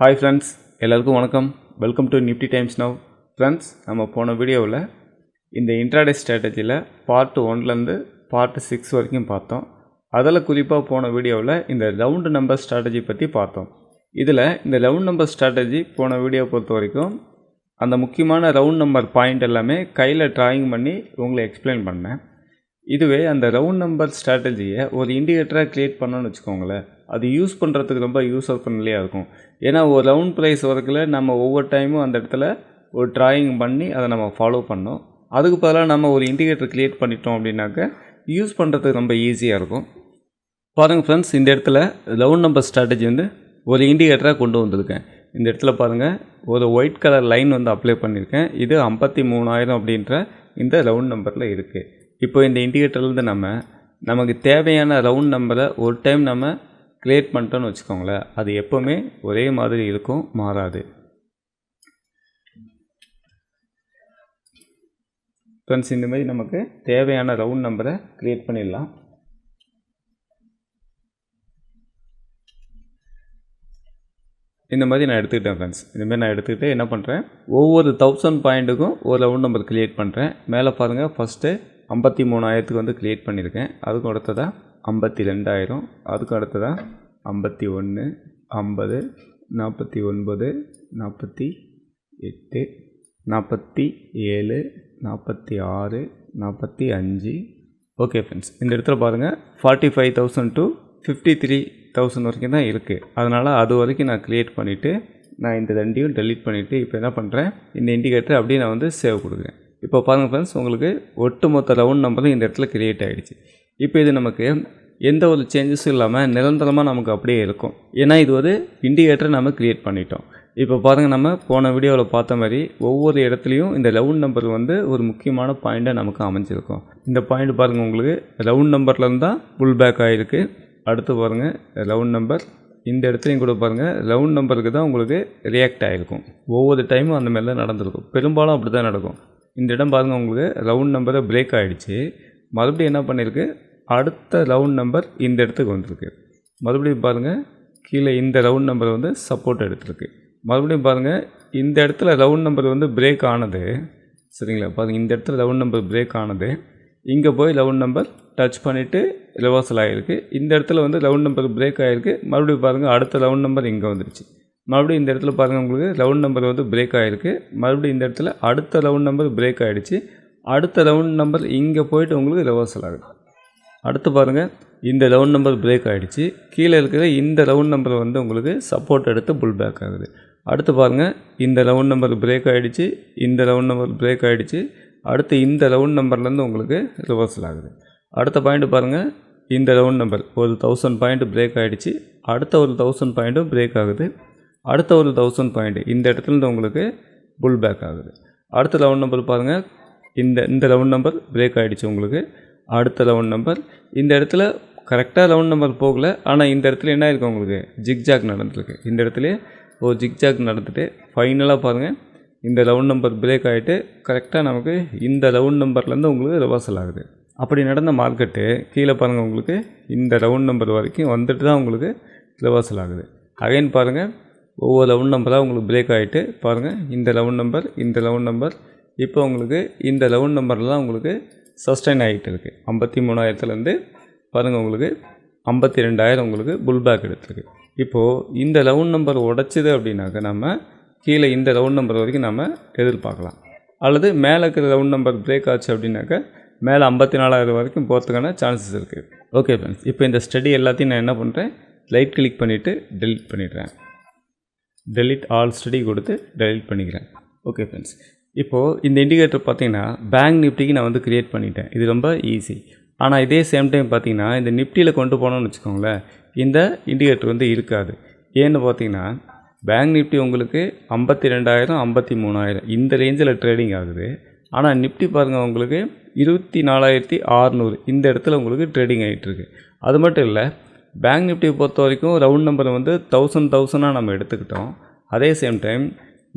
Hi friends எல்லாருக்கும் வணக்கம். Welcome to Nifty Times Now friends நம்ம போன வீடியோவில் இந்த இன்ட்ராடே ஸ்ட்ராட்டஜியில் பார்ட் ஒன்லேருந்து பார்ட் சிக்ஸ் வரைக்கும் பார்த்தோம். அதில் குறிப்பாக போன வீடியோவில் இந்த ரவுண்டு நம்பர் ஸ்ட்ராட்டஜி பற்றி பார்த்தோம். இதில் இந்த ரவுண்ட் நம்பர் ஸ்ட்ராட்டஜி போன வீடியோ பொறுத்த வரைக்கும் அந்த முக்கியமான ரவுண்ட் நம்பர் பாயிண்ட் எல்லாமே கையில் ட்ராயிங் பண்ணி உங்களை எக்ஸ்பிளைன் பண்ணேன். இதுவே அந்த ரவுண்ட் நம்பர் ஸ்ட்ராட்டஜியை ஒரு இண்டிகேட்டராக க்ரியேட் பண்ணோன்னு வச்சுக்கோங்களேன். அது யூஸ் பண்ணுறதுக்கு ரொம்ப யூஸர் ஃப்ரெண்ட்லியாக இருக்கும் ஏன்னா ஒரு ரவுண்ட் ப்ரைஸ் வரக்குள்ள நம்ம ஒவ்வொரு டைமும் அந்த இடத்துல ஒரு ட்ராயிங் பண்ணி அதை நம்ம ஃபாலோ பண்ணோம். அதுக்கு பதிலாக நம்ம ஒரு இண்டிகேட்டர் க்ரியேட் பண்ணிட்டோம் அப்படின்னாக்க யூஸ் பண்ணுறதுக்கு ரொம்ப ஈஸியாக இருக்கும். பாருங்கள் ஃப்ரெண்ட்ஸ் இந்த இடத்துல ரவுண்ட் நம்பர் ஸ்ட்ராட்டஜி வந்து ஒரு இண்டிகேட்டராக கொண்டு வந்திருக்கேன். இந்த இடத்துல பாருங்கள் ஒரு ஒயிட் கலர் லைன் வந்து அப்ளை பண்ணியிருக்கேன். இது ஐம்பத்தி மூணாயிரம் அப்படின்ற இந்த ரவுண்ட் நம்பரில் இருக்குது இப்போ இந்த இண்டிகேட்டர்லேருந்து நம்ம நமக்கு தேவையான ரவுண்ட் நம்பரை ஒரு டைம் நம்ம க்ரியேட் பண்ணிட்டோன்னு வச்சுக்கோங்களேன் அது எப்போவுமே ஒரே மாதிரி இருக்கும் மாறாது. ஃப்ரெண்ட்ஸ் இந்த மாதிரி நமக்கு தேவையான ரவுண்ட் நம்பரை க்ரியேட் பண்ணிடலாம். இந்த மாதிரி நான் எடுத்துக்கிட்டேன் ஃப்ரெண்ட்ஸ் இந்தமாதிரி நான் எடுத்துக்கிட்டு என்ன பண்ணுறேன் ஒவ்வொரு தௌசண்ட் பாயிண்ட்டுக்கும் ஒரு ரவுண்ட் நம்பர் க்ரியேட் பண்ணுறேன் மேலே பாருங்கள் ஃபஸ்ட்டு ஐம்பத்தி மூணாயிரத்துக்கு வந்து க்ரியேட் பண்ணியிருக்கேன் அதுக்கு அடுத்ததாக ஐம்பத்தி ரெண்டாயிரம். அதுக்கு அடுத்ததாக ஐம்பத்தி ஒன்று ஐம்பது நாற்பத்தி ஒன்பது நாற்பத்தி எட்டு நாற்பத்தி ஏழு நாற்பத்தி ஆறு நாற்பத்தி அஞ்சு. ஓகே ஃப்ரெண்ட்ஸ் இந்த இடத்துல பாருங்கள் forty five thousand to fifty three thousand வரைக்கும் தான் இருக்குது அதனால் அது வரைக்கும் நான் க்ரியேட் பண்ணிவிட்டு நான் இந்த ரெண்டையும் டெலீட் பண்ணிவிட்டு இப்போ என்ன பண்ணுறேன் இந்த இண்டிகேட்டர் அப்படியே நான் வந்து சேவ் கொடுக்குறேன். இப்போ பாருங்கள் ஃப்ரெண்ட்ஸ் உங்களுக்கு ஒட்டுமொத்த ரவுண்ட் நம்பரும் இந்த இடத்துல க்ரியேட் ஆகிடுச்சு இப்போ இது நமக்கு எந்த ஒரு சேஞ்சஸும் இல்லாமல் நிரந்தரமாக நமக்கு அப்படியே இருக்கும். ஏன்னா இது ஒரு இண்டிகேட்டர் நம்ம க்ரியேட் பண்ணிட்டோம். இப்போ பாருங்கள் நம்ம போன வீடியோவில் பார்த்த மாதிரி ஒவ்வொரு இடத்துலையும் இந்த ரவுண்ட் நம்பர் வந்து ஒரு முக்கியமான பாயிண்ட்டாக நமக்கு அமைஞ்சிருக்கும். இந்த பாயிண்ட் பாருங்கள் உங்களுக்கு ரவுண்ட் நம்பர்லேருந்து தான் புல் பேக் ஆகிருக்கு அடுத்து பாருங்கள் ரவுண்ட் நம்பர் இந்த இடத்துலையும் கூட பாருங்கள் ரவுண்ட் நம்பருக்கு தான் உங்களுக்கு ரியாக்ட் ஆகிருக்கும் ஒவ்வொரு டைமும் அந்த மாதிரி தான் நடந்திருக்கும். பெரும்பாலும் அப்படி தான் நடக்கும். இந்த இடம் பாருங்கள் உங்களுக்கு ரவுண்ட் நம்பரை பிரேக் ஆகிடுச்சு மறுபடியும் என்ன பண்ணியிருக்கு அடுத்த ரவுண்ட் நம்பர் இந்த இடத்துக்கு வந்திருக்கு. மறுபடியும் பாருங்கள் கீழே இந்த ரவுண்ட் நம்பர் வந்து சப்போர்ட் எடுத்திருக்கு. மறுபடியும் பாருங்கள் இந்த இடத்துல ரவுண்ட் நம்பர் வந்து பிரேக் ஆனது. சரிங்களா? பாருங்கள் இந்த இடத்துல ரவுண்ட் நம்பர் பிரேக் ஆனது. இங்கே போய் ரவுண்ட் நம்பர் டச் பண்ணிவிட்டு ரிவர்சல் ஆகிருக்கு இந்த இடத்துல வந்து ரவுண்ட் நம்பர் பிரேக் ஆகிருக்கு மறுபடியும் பாருங்கள் அடுத்த ரவுண்ட் நம்பர் இங்கே வந்துருச்சு. மறுபடியும் இந்த இடத்துல பாருங்கள் உங்களுக்கு ரவுண்ட் நம்பர் வந்து பிரேக் ஆகிருக்கு மறுபடியும் இந்த இடத்துல அடுத்த ரவுண்ட் நம்பர் பிரேக் ஆகிடுச்சு அடுத்த ரவுண்ட் நம்பர் இங்கே போயிட்டு உங்களுக்கு ரிவர்சல் ஆகுது. அடுத்து பாருங்கள் இந்த ரவுண்ட் நம்பர் பிரேக் ஆகிடுச்சு கீழே இருக்கிற இந்த ரவுண்ட் நம்பர் வந்து உங்களுக்கு சப்போர்ட் எடுத்து புல் பேக் ஆகுது. அடுத்து பாருங்கள் இந்த ரவுண்ட் நம்பர் பிரேக் ஆகிடுச்சு இந்த ரவுண்ட் நம்பர் பிரேக் ஆகிடுச்சு அடுத்து இந்த ரவுண்ட் நம்பர்லேருந்து உங்களுக்கு ரிவர்சல் ஆகுது. அடுத்த பாயிண்ட் பாருங்கள் இந்த ரவுண்ட் நம்பர் ஒரு தௌசண்ட் பாயிண்ட் பிரேக் ஆகிடுச்சு அடுத்த ஒரு தௌசண்ட் பாயிண்ட்டும் பிரேக் ஆகுது. அடுத்த ஒரு தௌசண்ட் பாயிண்ட் இந்த இடத்துலேருந்து உங்களுக்கு புல் பேக் ஆகுது. அடுத்த ரவுண்ட் நம்பர் பாருங்கள் இந்த இந்த ரவுண்ட் நம்பர் பிரேக் ஆகிடுச்சு உங்களுக்கு. அடுத்த ரவுண்ட் நம்பர் இந்த இடத்துல கரெக்டாக ரவுண்ட் நம்பர் போகல. ஆனால் இந்த இடத்துல என்ன இருக்குது உங்களுக்கு? ஜிக்ஜாக் நடந்திருக்கு. இந்த இடத்துல ஒரு ஜிக்ஜாக் நடந்துட்டு ஃபைனலாக பாருங்கள் இந்த ரவுண்ட் நம்பர் பிரேக் ஆகிட்டு கரெக்டாக நமக்கு இந்த ரவுண்ட் நம்பர்லேருந்து உங்களுக்கு ரிவர்சல் ஆகுது. அப்படி நடந்த மார்க்கெட்டு கீழே பாருங்கள் உங்களுக்கு. இந்த ரவுண்ட் நம்பர் வரைக்கும் வந்துட்டு தான் உங்களுக்கு ரிவர்சல் ஆகுது. அகைன் பாருங்கள் ஒவ்வொரு ரவுண்ட் நம்பராக உங்களுக்கு பிரேக் ஆகிட்டு பாருங்கள் இந்த ரவுண்ட் நம்பர் இந்த ரவுண்ட் நம்பர் இப்போ உங்களுக்கு இந்த ரவுண்ட் நம்பர்லாம் உங்களுக்கு சஸ்டைன் ஆகிட்டு இருக்குது ஐம்பத்தி மூணாயிரத்துலேருந்து பாருங்கள் உங்களுக்கு ஐம்பத்தி ரெண்டாயிரம் உங்களுக்கு புல் பேக் எடுத்துருக்கு. இப்போது இந்த ரவுண்ட் நம்பர் உடச்சிது அப்படின்னாக்க நம்ம கீழே இந்த ரவுண்ட் நம்பர் வரைக்கும் நம்ம எதிர்பார்க்கலாம். அல்லது மேலே இருக்கிற ரவுண்ட் நம்பர் பிரேக் ஆச்சு அப்படின்னாக்க மேலே ஐம்பத்தி நாலாயிரம் வரைக்கும் போகிறதுக்கான சான்சஸ் இருக்குது ஓகே ஃப்ரெண்ட்ஸ் இப்போ இந்த ஸ்டடி எல்லாத்தையும் நான் என்ன பண்ணுறேன் லைட் கிளிக் பண்ணிவிட்டு டெலிட் பண்ணிடுறேன். டெலிட் ஆல் ஸ்டடி கொடுத்து டெலிட் பண்ணிக்கிறேன். ஓகே ஃப்ரெண்ட்ஸ் இப்போது இந்த இண்டிகேட்டர் பார்த்தீங்கன்னா பேங்க் நிஃப்டிக்கு நான் வந்து க்ரியேட் பண்ணிட்டேன். இது ரொம்ப ஈஸி ஆனால் இதே சேம் டைம் பார்த்தீங்கன்னா இந்த நிஃப்டியில் கொண்டு போனோம்னு வச்சுக்கோங்களேன் இந்த இண்டிகேட்டர் வந்து இருக்காது. ஏன்னு பார்த்தீங்கன்னா பேங்க் நிஃப்டி உங்களுக்கு ஐம்பத்தி ரெண்டாயிரம் ஐம்பத்தி மூணாயிரம் இந்த ரேஞ்சில் ட்ரேடிங் ஆகுது. ஆனால் நிஃப்டி பாருங்கள் உங்களுக்கு இருபத்தி நாலாயிரத்தி ஆறுநூறு இந்த இடத்துல உங்களுக்கு ட்ரேடிங் ஆகிட்டுருக்கு அது மட்டும் இல்லை பேங்க் நிஃப்டியை பொறுத்த வரைக்கும் ரவுண்ட் நம்பர் வந்து தௌசண்ட் தௌசண்டாக நம்ம எடுத்துக்கிட்டோம். அதே சேம் டைம்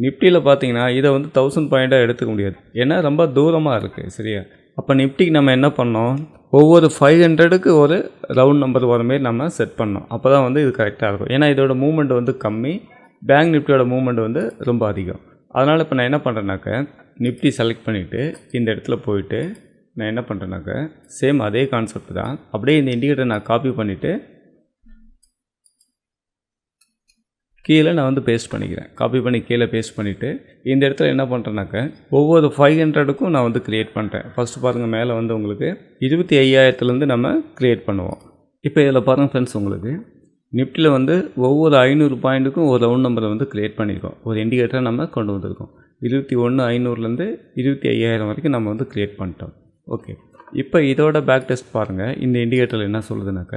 நிஃப்டியில் பார்த்தீங்கன்னா இதை வந்து தௌசண்ட் பாயிண்ட்டாக எடுத்துக்க முடியாது. ஏன்னா ரொம்ப தூரமாக இருக்குது சரியா? அப்போ நிஃப்டிக்கு நம்ம என்ன பண்ணோம்? ஒவ்வொரு ஃபைவ் ஹண்ட்ரடுக்கு ஒரு ரவுண்ட் நம்பர் வர மாரி நம்ம செட் பண்ணோம். அப்போ தான் வந்து இது கரெக்டாக இருக்கும். ஏன்னா இதோட மூமெண்ட் வந்து கம்மி. பேங்க் நிஃப்டியோட மூமெண்ட் வந்து ரொம்ப அதிகம். அதனால் இப்போ நான் என்ன பண்ணுறேனாக்க நிஃப்டி செலக்ட் பண்ணிவிட்டு இந்த இடத்துல போயிட்டு நான் என்ன பண்ணுறேனாக்க சேம் அதே கான்செப்ட் தான். அப்படியே இந்த இண்டிகேட்டர் நான் காப்பி பண்ணிவிட்டு கீழே நான் வந்து பேஸ்ட் பண்ணிக்கிறேன். காப்பி பண்ணி கீழே பேஸ்ட் பண்ணிவிட்டு இந்த இடத்துல என்ன பண்ணுறேன்னாக்க ஒவ்வொரு ஃபைவ் ஹண்ட்ரடுக்கும் நான் வந்து க்ரியேட் பண்ணுறேன் ஃபஸ்ட்டு பாருங்கள் மேலே வந்து உங்களுக்கு இருபத்தி ஐயாயிரத்துலேருந்து நம்ம க்ரியேட் பண்ணுவோம். இப்போ இதில் பாருங்கள் ஃப்ரெண்ட்ஸ் உங்களுக்கு. நிஃப்டியில் வந்து ஒவ்வொரு ஐநூறு பாயிண்ட்டுக்கும் ஒரு ரவுண்ட் நம்பரை வந்து க்ரியேட் பண்ணியிருக்கோம் ஒரு இண்டிகேட்டரை நம்ம கொண்டு வந்திருக்கோம். இருபத்தி ஒன்று ஐநூறுலேருந்து இருபத்தி ஐயாயிரம் வரைக்கும் நம்ம வந்து க்ரியேட் பண்ணிட்டோம். ஓகே இப்போ இதோட பேக் டெஸ்ட் பாருங்கள் இந்த இண்டிகேட்டரில் என்ன சொல்லுதுனாக்க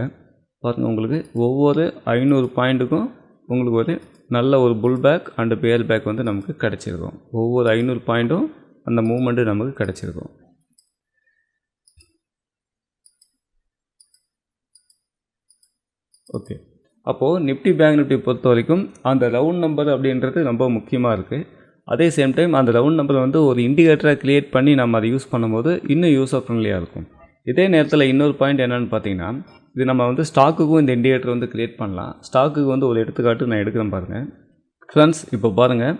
பாருங்கள் உங்களுக்கு ஒவ்வொரு ஐநூறு பாயிண்ட்டுக்கும் உங்களுக்கு ஒரு நல்ல ஒரு pull back and bear back வந்து நமக்கு கிடச்சிருக்கும். ஒவ்வொரு ஐநூறு பாயிண்ட்டும் அந்த மூமெண்ட்டு நமக்கு கிடச்சிருக்கும். ஓகே அப்போது நிஃப்டி பேங்க் நிஃப்டி பொறுத்த வரைக்கும் அந்த ரவுண்ட் நம்பர் அப்படின்றது ரொம்ப முக்கியமாக இருக்குது அதே சேம் டைம் அந்த ரவுண்ட் நம்பரை வந்து ஒரு இண்டிகேட்டரை க்ரியேட் பண்ணி நம்ம அதை யூஸ் பண்ணும்போது இன்னும் யூஸர் ஃப்ரெண்ட்லியாக இருக்கும். இதே நேரத்தில் இன்னொரு பாயிண்ட் என்னென்னு பார்த்தீங்கன்னா இது நம்ம வந்து ஸ்டாக்குக்கும் இந்த இண்டிகேட்டர் வந்து க்ரியேட் பண்ணலாம். ஸ்டாக்குக்கு வந்து ஒரு எடுத்துக்காட்டு நான் எடுக்கிறேன் பாருங்கள் ஃப்ரெண்ட்ஸ் இப்போ பாருங்கள்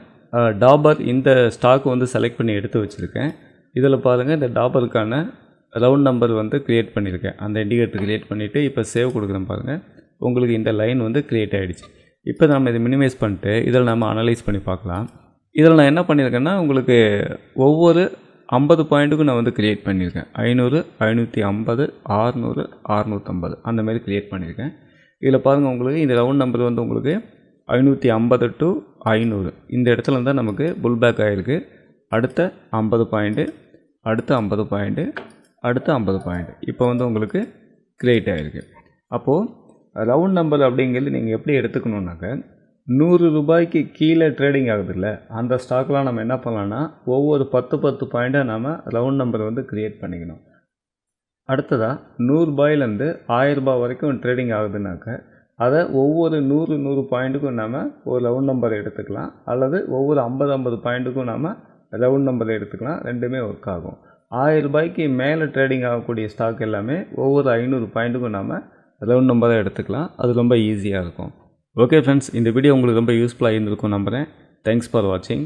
டாபர் இந்த ஸ்டாக் வந்து செலக்ட் பண்ணி எடுத்து வச்சுருக்கேன். இதில் பாருங்கள் இந்த டாபருக்கான ரவுண்ட் நம்பர் வந்து க்ரியேட் பண்ணியிருக்கேன் அந்த இண்டிகேட்டர் க்ரியேட் பண்ணிவிட்டு இப்போ சேவ் கொடுக்குறேன் பாருங்கள் உங்களுக்கு இந்த லைன் வந்து க்ரியேட் ஆகிடுச்சு இப்போ நம்ம இதை மினிமைஸ் பண்ணிட்டு இதில் நம்ம அனலைஸ் பண்ணி பார்க்கலாம். இதில் நான் என்ன பண்ணியிருக்கேன்னா உங்களுக்கு ஒவ்வொரு ஐம்பது பாயிண்ட்டுக்கும் நான் வந்து க்ரியேட் பண்ணியிருக்கேன். ஐநூறு ஐநூற்றி ஐம்பது ஆறுநூறு அறுநூற்றம்பது அந்த மாதிரி க்ரியேட் பண்ணியிருக்கேன். இதில் பாருங்கள் உங்களுக்கு இந்த ரவுண்ட் நம்பர் வந்து உங்களுக்கு ஐநூற்றி ஐம்பது டு ஐநூறு. இந்த இடத்துல இருந்தால் நமக்கு புல் பேக் ஆகிருக்கு அடுத்த ஐம்பது பாயிண்ட்டு அடுத்த ஐம்பது பாயிண்ட்டு அடுத்த ஐம்பது பாயிண்ட் இப்போ வந்து உங்களுக்கு க்ரியேட் ஆகிருக்கு அப்போது ரவுண்ட் நம்பர் அப்படிங்கிறது நீங்கள் எப்படி எடுத்துக்கணுன்னாக்க நூறு ரூபாய்க்கு கீழே ட்ரேடிங் ஆகுதுல்ல அந்த ஸ்டாக்லாம் நம்ம என்ன பண்ணலான்னா ஒவ்வொரு பத்து பத்து பாயிண்ட்டாக நம்ம ரவுண்ட் நம்பர் வந்து க்ரியேட் பண்ணிக்கணும். அடுத்ததாக நூறுரூபாயிலேருந்து ஆயிரரூபா வரைக்கும் ட்ரேடிங் ஆகுதுனாக்க அதை ஒவ்வொரு நூறு நூறு பாயிண்ட்டுக்கும் நம்ம ஒரு ரவுண்ட் நம்பர் எடுத்துக்கலாம். அல்லது ஒவ்வொரு ஐம்பது ஐம்பது பாயிண்ட்டுக்கும் நம்ம ரவுண்ட் நம்பர் எடுத்துக்கலாம். ரெண்டுமே ஒர்க் ஆகும். ஆயிரரூபாய்க்கு மேலே ட்ரேடிங் ஆகக்கூடிய ஸ்டாக் எல்லாமே ஒவ்வொரு ஐநூறு பாயிண்ட்டுக்கும் நம்ம ரவுண்ட் நம்பரை எடுத்துக்கலாம். அது ரொம்ப ஈஸியாக இருக்கும். ஓகே ஃப்ரெண்ட்ஸ் இந்த வீடியோ உங்களுக்கு ரொம்ப யூஸ்ஃபுல்லாக இருந்திருக்கும் நம்புகிறேன் தேங்க்ஸ் ஃபார் வாட்சிங்